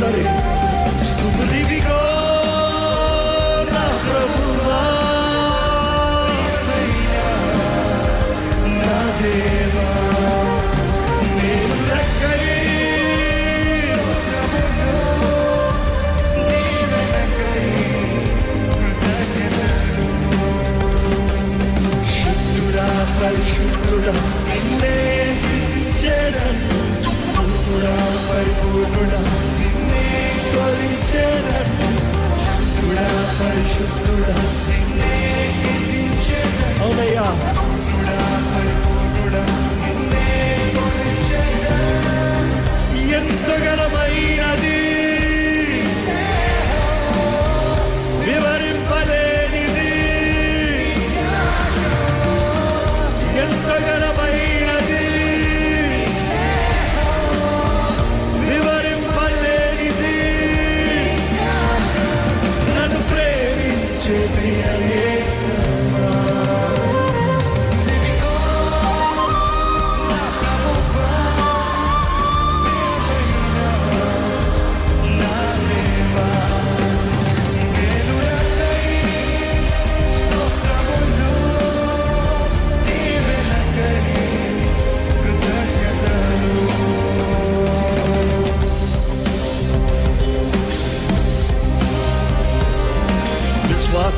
pasaré.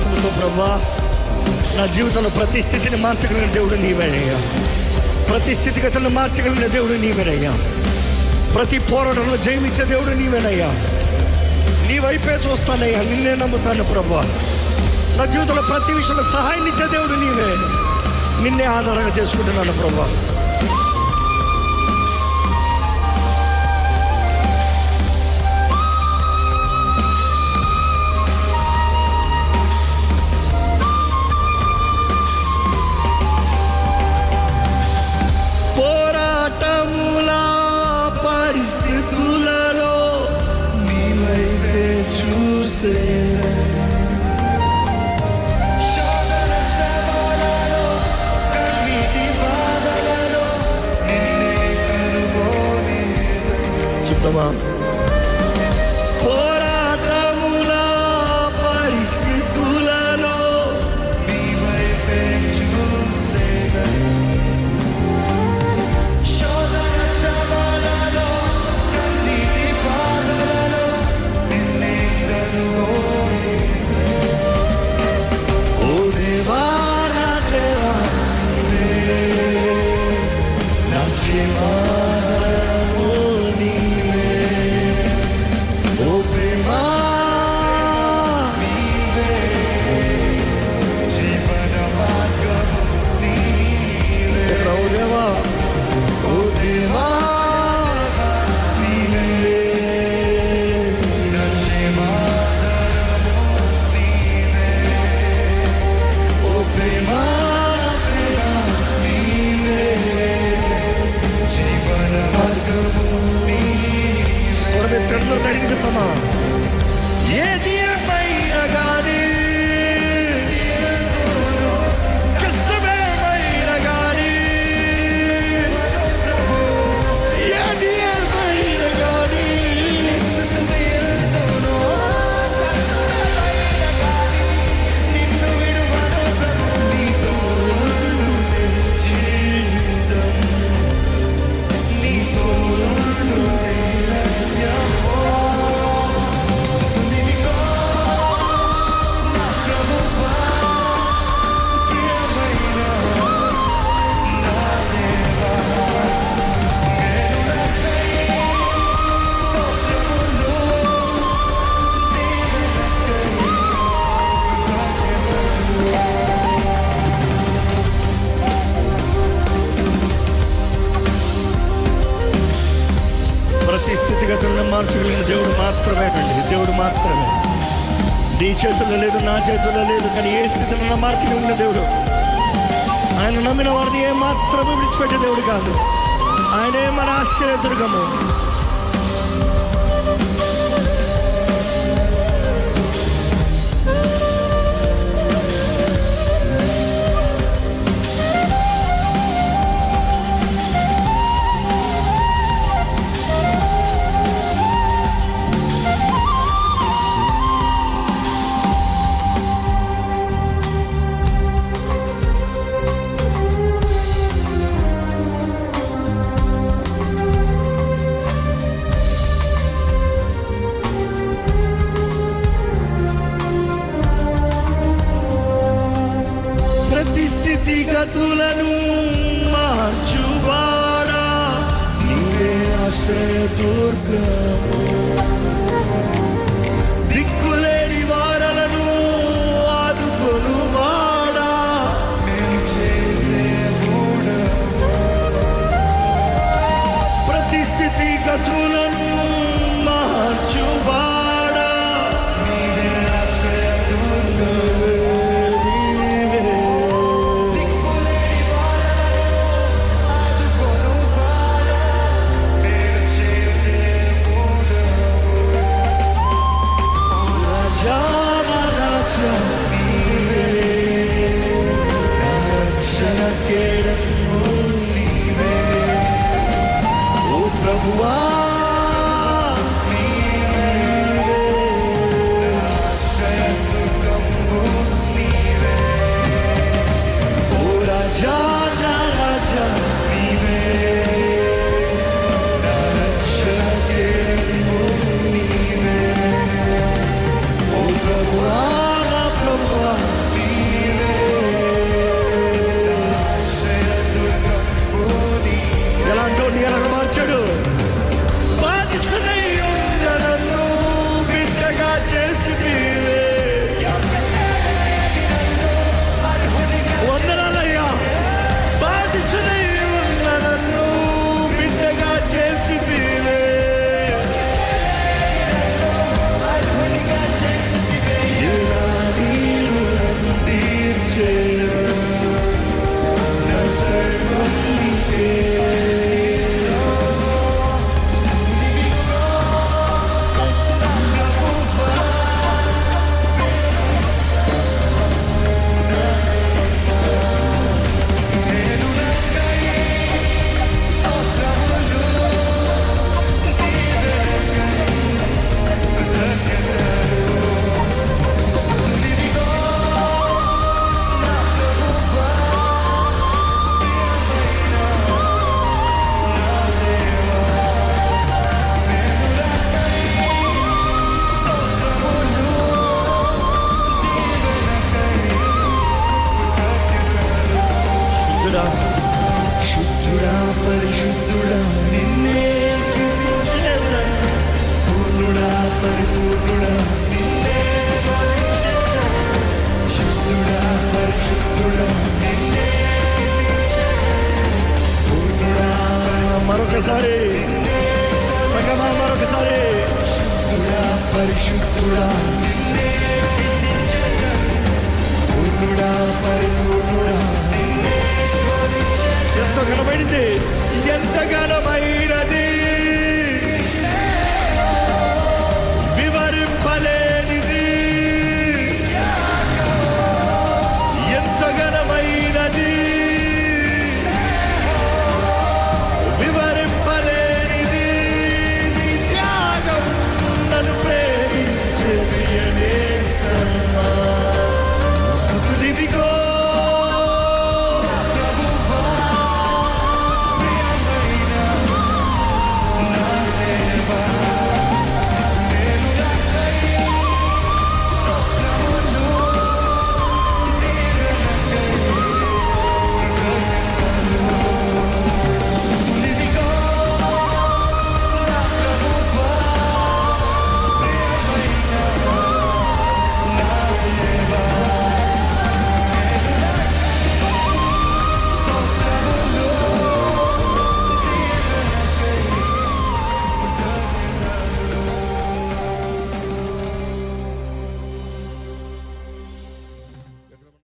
విశ్వాసంతో ప్రభా నా జీవితంలో ప్రతి స్థితిని మార్చగలిగిన దేవుడు నీవేనయ్యా. ప్రతి స్థితిగతులను మార్చగలిగిన దేవుడు నీవేనయ్యా. ప్రతి పోరాటంలో జయమిచ్చే దేవుడు నీవేనయ్యా. నీ వైపే చూస్తానయ్యా నిన్నే నమ్ముతాను ప్రభా. నా జీవితంలో ప్రతి విషయంలో సహాయం ఇచ్చే దేవుడు నీవే. నిన్నే ఆధారంగా చేసుకుంటున్నాను ప్రభా. തരികിട്ടുന്ന స్థితిగతులను మార్చగలిగిన దేవుడు మాత్రమే అండి. దేవుడు మాత్రమే. నీ చేతుల్లో లేదు నా చేతుల్లో లేదు కానీ ఏ స్థితిలో మార్చగలిగిన దేవుడు? ఆయన నమ్మిన వారిని ఏ మాత్రమే విడిచిపెట్టే దేవుడు కాదు. ఆయనే మన ఆశ్చర్యదుర్గము దుర్గము. ఆశ్రయదుర్గము మరొకసారి సగమా మరొకసారి. పరిశుద్ధుడా పరిశుద్ధుడా